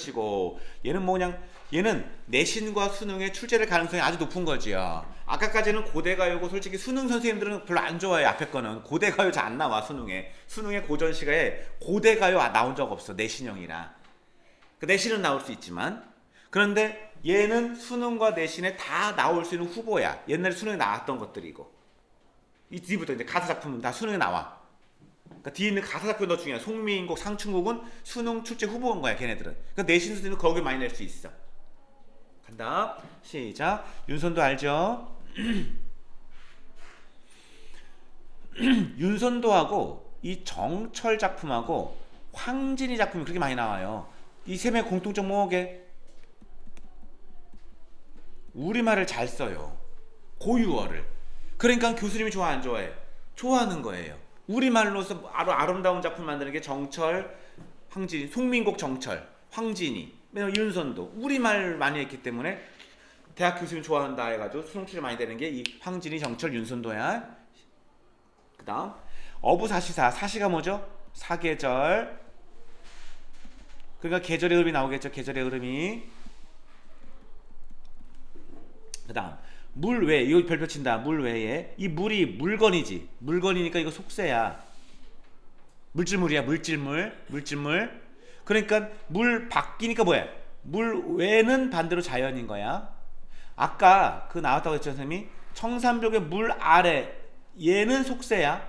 치고 얘는 뭐 그냥 얘는 내신과 수능의 출제될 가능성이 아주 높은 거지요. 아까까지는 고대가요고 솔직히 수능 선생님들은 별로 안 좋아해요. 앞에 거는 고대가요 잘 안 나와 수능에 수능의 고전 시가에 고대가요 아- 나온 적 없어 내신형이라. 그 내신은 나올 수 있지만 그런데 얘는 수능과 내신에 다 나올 수 있는 후보야. 옛날에 수능에 나왔던 것들이고 이 뒤부터 이제 가사 작품은 다 수능에 나와. 그러니까 뒤에 있는 가사 작품이 더 중요해. 송미인곡, 상춘곡은 수능 출제 후보인 거야, 걔네들은. 그러니까 내신 수준은 거기 많이 낼 수 있어. 간다. 시작. 윤선도 알죠? 윤선도하고 이 정철 작품하고 황진이 작품이 그렇게 많이 나와요. 이 세 명의 공통점 뭐게? 우리말을 잘 써요. 고유어를. 그러니까 교수님이 좋아 안 좋아해? 좋아하는 거예요. 우리말로서 아주 아름다운 작품 만드는 게 정철, 황진이, 송민곡 정철, 황진이, 윤선도 우리말 많이 했기 때문에 대학 교수님 좋아한다 해가지고 수능 출제 많이 되는 게 이 황진이, 정철, 윤선도야. 그 다음 어부사시사 사시가 뭐죠? 사계절. 그러니까 계절의 흐름이 나오겠죠. 계절의 흐름이. 그 다음 물 외, 이거 별표 친다. 물 외에 이 물이 물건이지. 물건이니까 이거 속세야. 물질물이야. 물질물. 물질물. 그러니까 물 바뀌니까 뭐야? 물 외는 반대로 자연인 거야. 아까 그 나왔다고 했죠, 선생님이. 청산벽의 물 아래 얘는 속세야.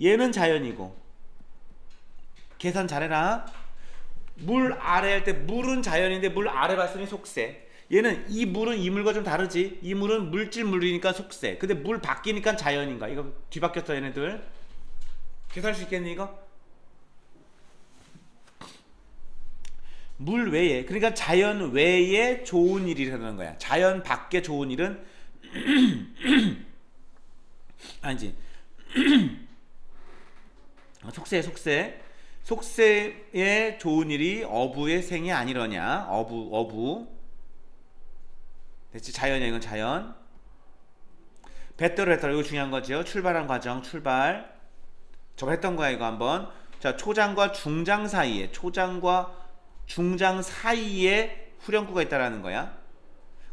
얘는 자연이고. 계산 잘해라. 물 아래 할 때 물은 자연인데 물 아래 봤으니 속세. 얘는 이 물은 이 물과 좀 다르지. 이 물은 물질 물이니까 속세. 근데 물 바뀌니까 자연인가? 이거 뒤바뀌었어 얘네들. 계산할 수 있겠니 이거? 물 외에 그러니까 자연 외에 좋은 일이라는 거야. 자연 밖에 좋은 일은 아니지. 속세 속세 속세에 좋은 일이 어부의 생이 아니러냐 어부 어부 됐지? 자연이야 이건 자연. 배떨어 했더라 이거 중요한 거죠. 출발한 과정 출발. 저거 했던 거야 이거 한번. 자 초장과 중장 사이에 초장과 중장 사이에 후렴구가 있다라는 거야.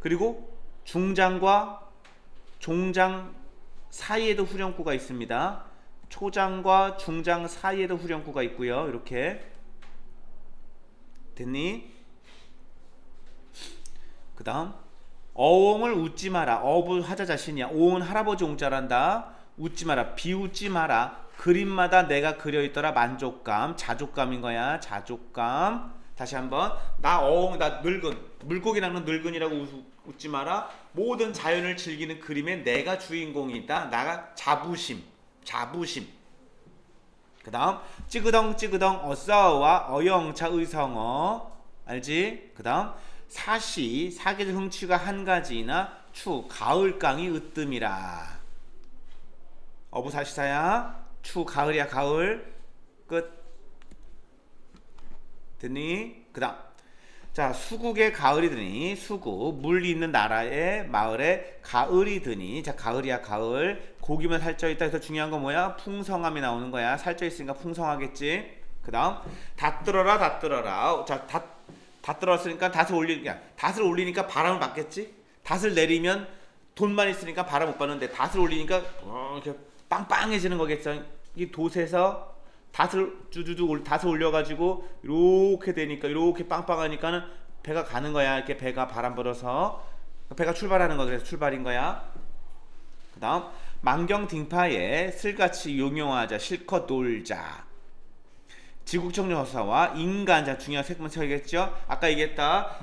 그리고 중장과 종장 사이에도 후렴구가 있습니다. 초장과 중장 사이에도 후렴구가 있고요. 이렇게. 됐니? 그 다음 어옹을 웃지 마라. 어부 하자 자신이야. 오은 할아버지 옹자란다. 웃지 마라. 비웃지 마라. 그림마다 내가 그려 있더라. 만족감, 자족감인 거야. 자족감. 다시 한번 나 어옹 나 늙은 물고기 낚는 늙은이라고 웃, 웃지 마라. 모든 자연을 즐기는 그림에 내가 주인공이다. 나가 자부심, 자부심. 그다음 찌그덩 찌그덩 어싸와 어영차 의성어 알지? 그다음 사시 사계절 흥취가 한 가지나 추 가을 강이 으뜸이라. 어부사시사야. 추 가을이야 가을. 끝. 됐니? 그다음. 자 수국의 가을이 드니 수국 물 있는 나라의 마을에 가을이 드니. 자 가을이야 가을. 고기만 살쪄 있다. 해서 중요한 건 뭐야? 풍성함이 나오는 거야. 살쪄 있으니까 풍성하겠지? 그다음. 다 들어라 다 들어라. 자다 다 들어왔으니까 닷을 올리니까 닷을 올리니까 바람을 맞겠지? 닷을 내리면 돈만 있으니까 바람 못 받는데 닷을 올리니까 어, 빵빵해지는 거겠죠? 이 돛에서 닷을 주주주 올 닷을 올려가지고 이렇게 되니까 이렇게 빵빵하니까는 배가 가는 거야. 이렇게 배가 바람 불어서. 배가 출발하는 거. 그래서 출발인 거야. 그다음 만경 딩파에 슬같이 용용하자. 실컷 놀자 지국청년 허사와 인간 자 중요한 세분 세우겠죠? 아까 얘기했다.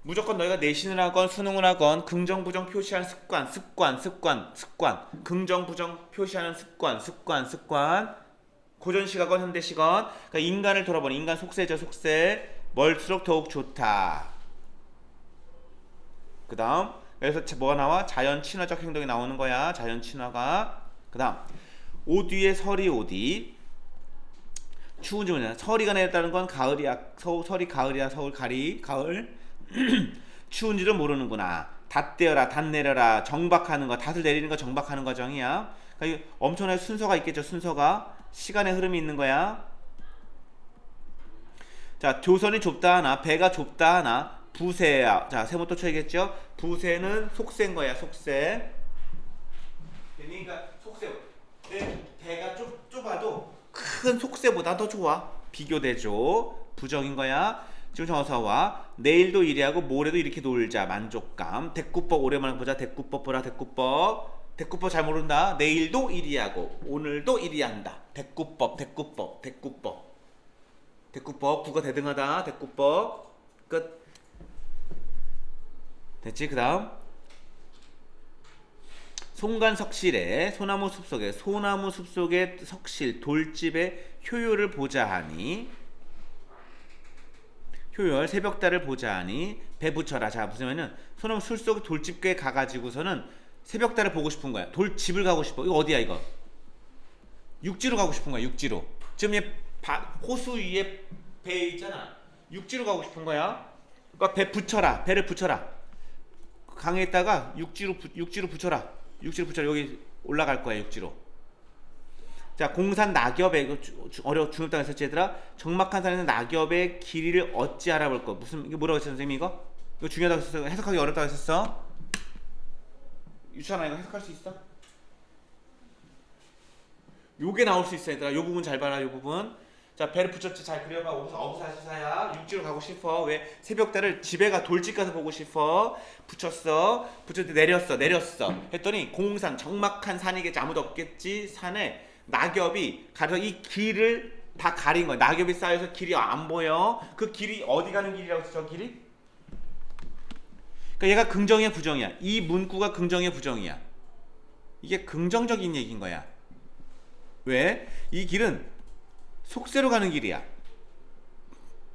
무조건 너희가 내신을 하건 수능을 하건 긍정 부정 표시하는 습관 습관 습관 습관. 긍정 부정 표시하는 습관 습관 습관. 고전 시각건 현대 시건 그러니까 인간을 돌아보는 인간 속세죠 속세. 멀수록 더욱 좋다. 그 다음 자- 뭐가 나와? 자연 친화적 행동이 나오는 거야. 자연 친화가. 그 다음 오뒤에 설이 오디 추운지 뭐냐 서리가 내렸다는 건 가을이야. 서, 설이 가을이야. 서울 가리 가을. 추운지를 모르는구나. 닷 떼어라 닷 내려라. 정박하는 거 닷을 내리는 거 정박하는 과정이야. 그러니까 이 엄청난 순서가 있겠죠 순서가. 시간의 흐름이 있는 거야. 자, 조선이 좁다 하나, 배가 좁다 하나, 부세야. 자, 세모 또 쳐야겠죠? 부세는 속세인 거야, 속세. 그러니까 속세. 내 배가 좁, 좁아도 큰 속세보다 더 좋아. 비교되죠. 부정인 거야. 지금 어서 와. 내일도 이리하고 모레도 이렇게 놀자. 만족감. 대꾸법 오랜만에 보자. 대꾸법 보라. 대꾸법. 대꾸법 잘 모른다. 내일도 이리하고 오늘도 이리한다. 대꾸법, 대꾸법, 대꾸법. 대꾸법 국어 대등하다. 대꾸법 끝. 됐지? 그다음 송간 석실에 소나무 숲속에 소나무 숲속의 석실 돌집의 효율을 보자 하니 효율 새벽달을 보자 하니 배 붙여라. 자 무슨냐면은 소나무 숲속 돌집께 가가지고서는 새벽달을 보고 싶은 거야. 돌집을 가고 싶어. 이거 어디야 이거? 육지로 가고 싶은 거야 육지로. 지금 얘 바, 호수 위에 배 있잖아. 육지로 가고 싶은 거야. 그러니까 배 붙여라. 배를 붙여라. 강에다가 육지로 부, 육지로 붙여라 육지로 붙여라 여기 올라갈 거야 육지로. 자 공산 낙엽의 주- 어려 중학당에 썼지 얘들아 적막한 산에는 낙엽의 길이를 어찌 알아볼 거? 무슨 이거 뭐라고 했어 선생님 이거? 이거 중요하다고 했어? 해석하기 어렵다고 했었어? 유치원아 이거 해석할 수 있어? 요게 나올 수 있어 얘들아. 요 부분 잘 봐라 요 부분 자 배를 붙였지. 잘 그려봐 어부사 어부사시사야. 육지로 가고 싶어. 왜? 새벽달을 집에 가 돌집 가서 보고 싶어. 붙였어. 붙였는데 내렸어. 내렸어. 했더니 공산 적막한 산이겠지. 아무도 없겠지. 산에 낙엽이 가서 이 길을 다 가린 거야. 낙엽이 쌓여서 길이 안 보여. 그 길이 어디 가는 길이라고 했어 저 길이? 그러니까 얘가 긍정이야 부정이야? 이 문구가 긍정이야 부정이야? 이게 긍정적인 얘기인 거야. 왜? 이 길은 속세로 가는 길이야.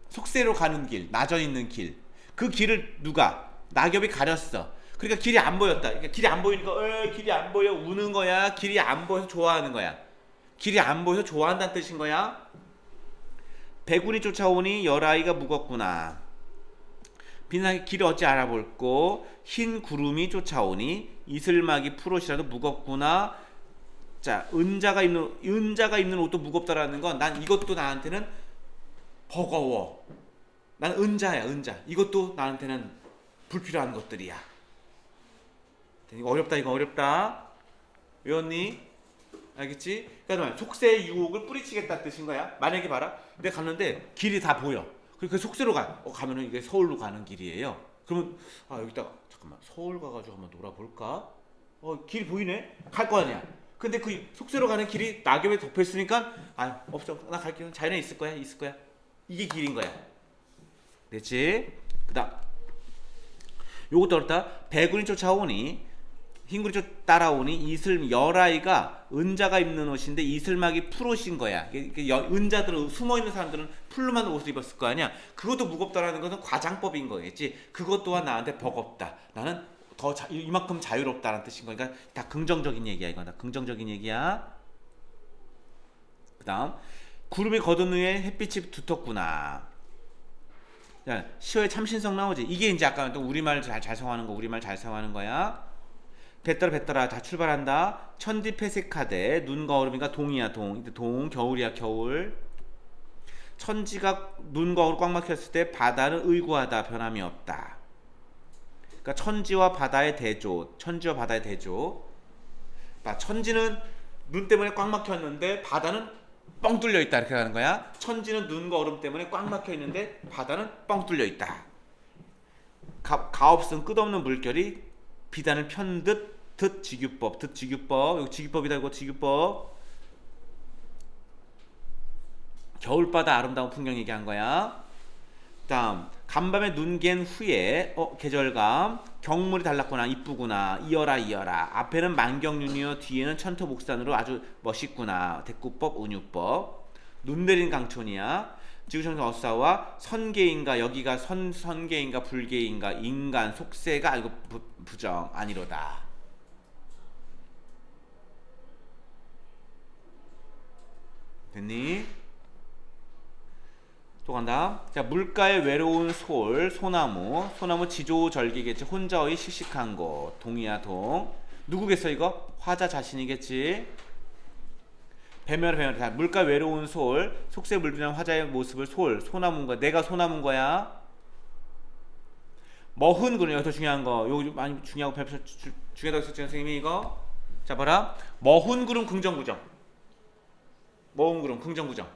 속세로 가는 길, 나져 있는 길. 그 길을 누가 낙엽이 가렸어. 그러니까 길이 안 보였다. 그러니까 길이 안 보이니까 어, 길이 안 보여 우는 거야. 길이 안 보여서 좋아하는 거야. 길이 안 보여서 좋아한다는 뜻인 거야. 배군이 쫓아오니 열아이가 무겁구나. 빛나게 길을 어찌 알아볼꼬 흰 구름이 쫓아오니 이슬막이 푸롯이라도 무겁구나. 자, 은자가 입는 은자가 입는 옷도 무겁다라는 건 난 이것도 나한테는 버거워. 난 은자야, 은자. 이것도 나한테는 불필요한 것들이야. 이거 어렵다, 이거 어렵다. 외웠니? 알겠지? 그러니까 속세의 유혹을 뿌리치겠다 뜻인 거야. 만약에 봐라. 내가 갔는데 길이 다 보여. 그 속세로 가. 어, 가면은 이게 서울로 가는 길이에요. 그러면 아 여기다가 잠깐만 서울 가가지고 한번 놀아볼까? 어, 길 보이네. 갈 거 아니야. 근데 그 속세로 가는 길이 낙엽에 덮여 있으니까 아 없어. 나 갈게 자연에 있을 거야 있을 거야. 이게 길인 거야. 됐지? 그다음. 요것도 어렵다. 배군이 쫓아오니 흰구리 쫓 따라오니 이슬 열아이가 은자가 입는 옷인데 이슬막이 풀옷인 거야. 은자들은 숨어 있는 사람들은 풀로만 옷을 입었을 거 아니야. 그것도 무겁다라는 것은 과장법인 거겠지. 그것 또한 나한테 버겁다. 나는 더 자, 이만큼 자유롭다는 뜻인 거니까 다 긍정적인 얘기야 이건 다 긍정적인 얘기야. 그다음 구름이 거둔 후에 햇빛이 두텁구나. 자, 시어의 참신성 나오지. 이게 이제 아까 또 우리말 잘 잘 성하는 거, 우리말 잘 사용하는 거야. 뱃더라 뱃더라 다 출발한다. 천지 폐색하되 눈과 얼음이가 동이야 동. 이때 동 겨울이야 겨울. 천지가 눈과 얼음 꽉 막혔을 때 바다는 의구하다 변함이 없다. 그러니까 천지와 바다의 대조, 천지와 바다의 대조. 봐, 천지는 눈 때문에 꽉 막혔는데 바다는 뻥 뚫려 있다 이렇게 가는 거야. 천지는 눈과 얼음 때문에 꽉 막혀 있는데 바다는 뻥 뚫려 있다. 가, 가없은 끝없는 물결이 비단을 편듯 듯 지규법, 듯 지규법, 여기 지규법이다 이거 지규법. 겨울바다 아름다운 풍경 얘기한 거야. 다음 간밤에 눈 갠 후에 어 계절감 경물이 달랐구나 이쁘구나 이어라 이어라. 앞에는 만경윤이요 뒤에는 천토목산으로 아주 멋있구나. 대꾸법 운유법. 눈 내린 강촌이야. 지구청소 어사와 선계인가 여기가 선 선계인가 불계인가 인간 속세가 아니고 부, 부정 아니로다. 됐니? 또 간다. 자, 물가에 외로운 솔, 소나무, 소나무 지조절기겠지. 혼자의 씩씩한 곳. 동이야 동. 누구겠어 이거? 화자 자신이겠지. 배멸 배멸 자 물가 외로운 솔 속세 물비난 화자의 모습을 솔 소나무인 거야 내가 소나무인 거야 머흔 그런 여기서 중요한 거좀 많이 중요하고 주- 중요하다고 했었죠 선생님이 이거 자 봐라 머흔 구름 긍정 부정 머흔 구름 긍정 부정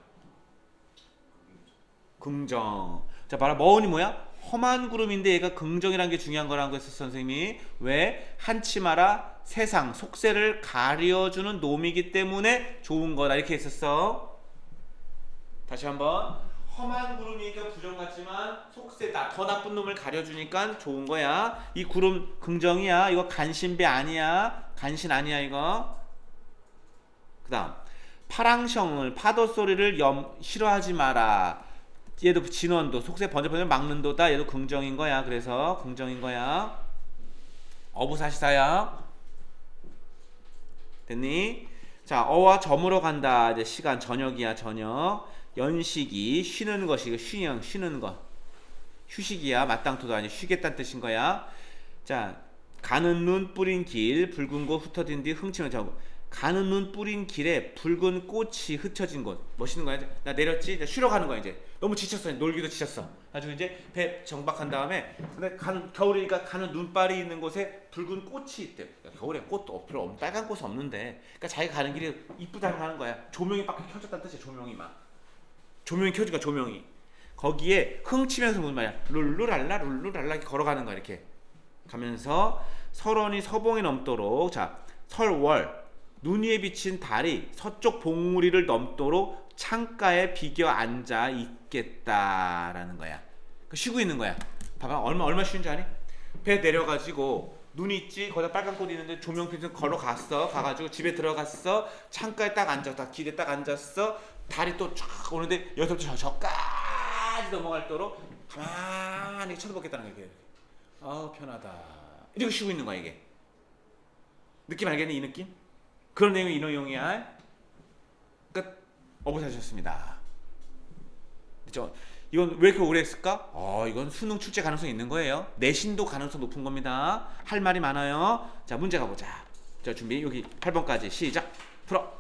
긍정. 자 봐라 머흔이 뭐야? 험한 구름인데 얘가 긍정이라는 게 중요한 거라는 거 했었어 선생님이. 왜? 한치마라 세상 속세를 가려주는 놈이기 때문에 좋은 거다. 이렇게 했었어. 다시 한번. 험한 구름이니까 부정 같지만 속세다 더 나쁜 놈을 가려주니까 좋은 거야. 이 구름 긍정이야. 이거 간신배 아니야. 간신 아니야 이거. 그 다음. 파랑성을 파도 소리를 염 싫어하지 마라 얘도 진원도 속세 번쩍번쩍 막는도다 얘도 긍정인 거야. 그래서 긍정인 거야. 어부사시사야. 됐니? 자 어와 저물어 간다. 이제 시간 저녁이야 저녁. 연식이 쉬는 것이 쉬는 쉬는 것. 휴식이야 마땅토도 아니 쉬겠다는 뜻인 거야. 자 가는 눈 뿌린 길 붉은 곳 흩어진 뒤 흠치는 저 가는 눈 뿌린 길에 붉은 꽃이 흩어진 곳. 멋있는 거야? 나 내렸지? 이제 쉬러 가는 거야 이제. 너무 지쳤어. 놀기도 지쳤어. 나중에 이제 배 정박한 다음에 근데 가는 겨울이니까 가는 눈발이 있는 곳에 붉은 꽃이 있대. 야, 겨울에 꽃도 없- 별로 없- 빨간 꽃 없는데 그러니까 자기가 가는 길이 이쁘다고 하는 거야. 조명이 빡 켜졌다는 뜻이야 조명이 막. 조명이 켜지니까 조명이. 거기에 흥치면서 무슨 말이야? 룰루랄라 룰루랄라 걸어가는 거야 이렇게. 가면서 설원이 서봉이 넘도록 자 설월 눈 위에 비친 달이 서쪽 봉우리를 넘도록 창가에 비겨 앉아 있겠다라는 거야. 그 쉬고 있는 거야. 봐봐 얼마 얼마 쉬는 줄 아니? 배 내려가지고 눈 있지? 거기다 빨간 꽃 있는데 조명 빛을 걸어갔어. 가가지고 집에 들어갔어. 창가에 딱 앉았다. 길에 딱 앉았어. 달이 또 쫙 오는데 여기서부터 저, 저까지 넘어갈 도록 가만히 쳐다보겠다는 거야. 아 편하다. 이렇게 쉬고 있는 거야 이게. 느낌 알겠니 이 느낌? 그런 내용이 이 내용이야 끝 어부사셨습니다. 저 이건 왜 이렇게 오래 했을까? 어 이건 수능 출제 가능성이 있는 거예요. 내신도 가능성 높은 겁니다. 할 말이 많아요. 자 문제 가보자. 자 준비. 여기 8번까지 시작. 풀어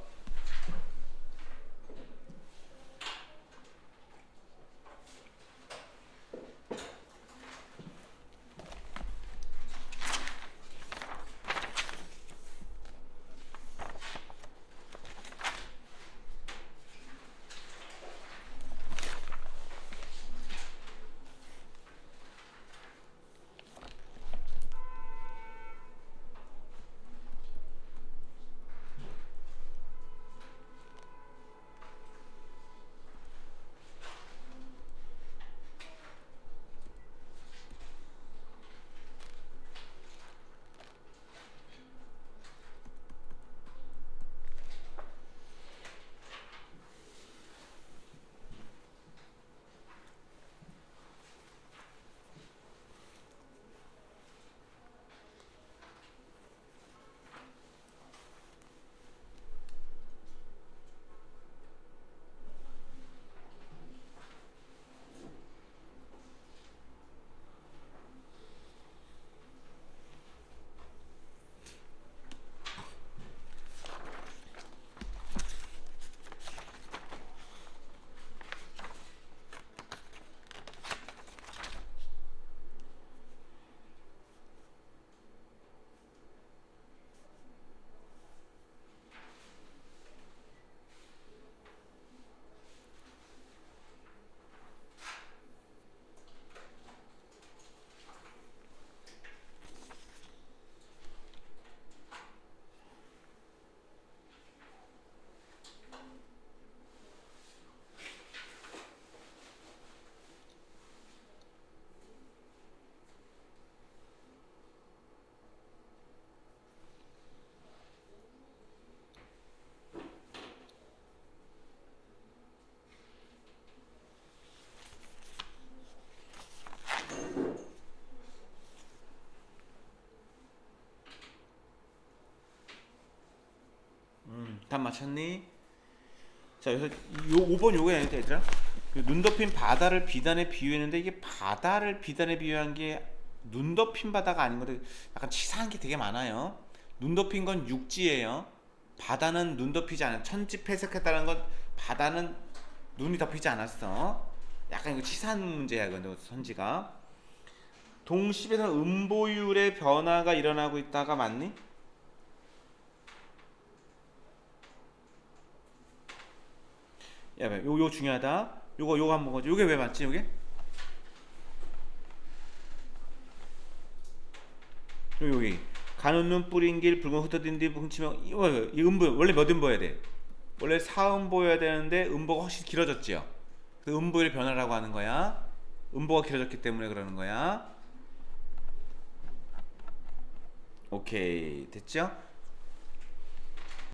맞췄니? 자 여기서 요 5번 요거 아니다 얘들아 그눈 덮인 바다를 비단에 비유했는데 이게 바다를 비단에 비유한 게 눈 덮인 바다가 아닌 건데 약간 치사한 게 되게 많아요 눈 덮인 건 육지예요 바다는 눈 덮이지 않아. 천지 폐색했다는 건 바다는 눈이 덮이지 않았어. 약간 이거 치산 문제야 이거 선지가. 동십에서는 음보율의 변화가 일어나고 있다가 맞니? 야, 요, 요 중요하다. 요거 요거 한번 보자. 요게 왜 맞지? 요게? 요 여기 가는 눈 뿌린 길 붉은 흩어진 뒤 뭉치면 이거 이 음보 원래 몇 음보여야 돼? 원래 사음보여야 되는데 음보가 훨씬 길어졌지요. 그 음보의 변화라고 하는 거야. 음보가 길어졌기 때문에 그러는 거야. 오케이 됐죠?